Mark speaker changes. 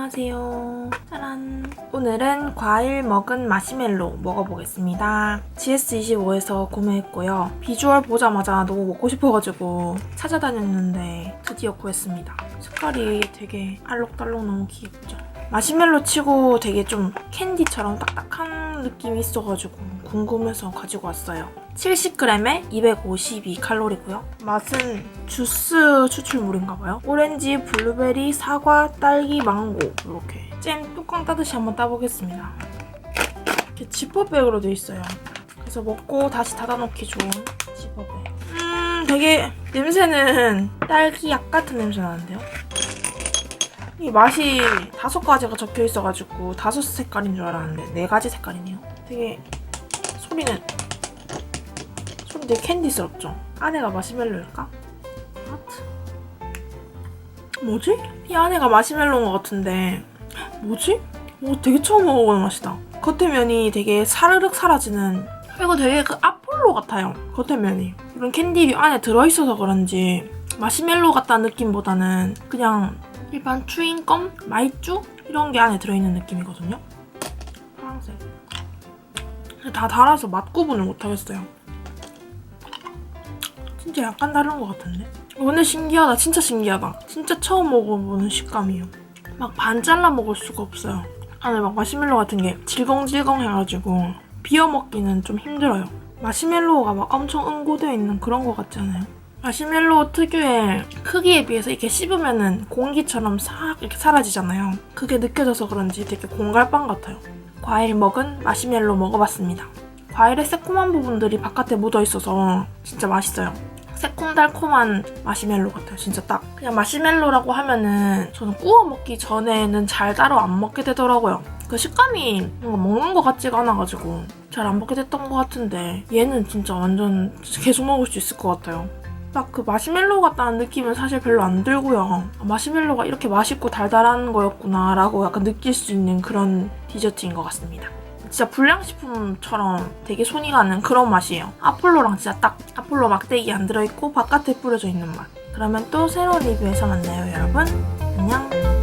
Speaker 1: 안녕하세요. 짜란. 오늘은 과일 먹은 마시멜로 먹어보겠습니다. GS25에서 구매했고요. 비주얼 보자마자 너무 먹고 싶어가지고 찾아다녔는데 드디어 구했습니다. 색깔이 되게 알록달록 너무 귀엽죠. 마시멜로 치고 되게 좀 캔디처럼 딱딱한 느낌이 있어가지고 궁금해서 가지고 왔어요. 70g에 252칼로리고요. 맛은 주스 추출물인가봐요. 오렌지, 블루베리, 사과, 딸기, 망고 이렇게 잼 뚜껑 따듯이 한번 따보겠습니다. 이렇게 지퍼백으로 돼 있어요. 그래서 먹고 다시 닫아놓기 좋은 지퍼백. 음, 되게 냄새는 딸기 약 같은 냄새 나는데요. 이 맛이 다섯 가지가 적혀 있어가지고 다섯 색깔인 줄 알았는데 네 가지 색깔이네요. 되게 소리는 소리 되게 캔디스럽죠? 안에가 마시멜로일까? 뭐지? 이 안에가 마시멜로인 것 같은데 뭐지? 오, 되게 처음 먹어보는 맛이다. 겉에 면이 되게 사르륵 사라지는 이거 되게 그 아폴로 같아요. 겉에 면이 이런 캔디 안에 들어있어서 그런지 마시멜로 같다는 느낌보다는 그냥 일반 추인껌, 마이쮸 이런 게 안에 들어있는 느낌이거든요. 파란색. 다 달아서 맛 구분을 못하겠어요. 진짜 약간 다른 것 같은데? 오늘 신기하다. 진짜 신기하다. 진짜 처음 먹어보는 식감이에요. 막 반 잘라 먹을 수가 없어요. 안에 막 마시멜로 같은 게 질겅질겅 해가지고 비어 먹기는 좀 힘들어요. 마시멜로가 막 엄청 응고되어 있는 그런 것 같지 않아요? 마시멜로 특유의 크기에 비해서 이렇게 씹으면은 공기처럼 싹 이렇게 사라지잖아요. 그게 느껴져서 그런지 되게 공갈빵 같아요. 과일 먹은 마시멜로 먹어봤습니다. 과일의 새콤한 부분들이 바깥에 묻어 있어서 진짜 맛있어요. 새콤달콤한 마시멜로 같아요. 진짜 딱 그냥 마시멜로라고 하면은 저는 구워 먹기 전에는 잘 따로 안 먹게 되더라고요. 그 식감이 뭔가 먹는 것 같지가 않아가지고 잘 안 먹게 됐던 것 같은데 얘는 진짜 완전 계속 먹을 수 있을 것 같아요. 막그 마시멜로 같다는 느낌은 사실 별로 안 들고요. 아, 마시멜로가 이렇게 맛있고 달달한 거였구나라고 약간 느낄 수 있는 그런 디저트인 것 같습니다. 진짜 불량식품처럼 되게 손이 가는 그런 맛이에요. 아폴로랑 진짜 딱 아폴로 막대기 안 들어있고 바깥에 뿌려져 있는 맛. 그러면 또 새로운 리뷰에서 만나요, 여러분. 안녕.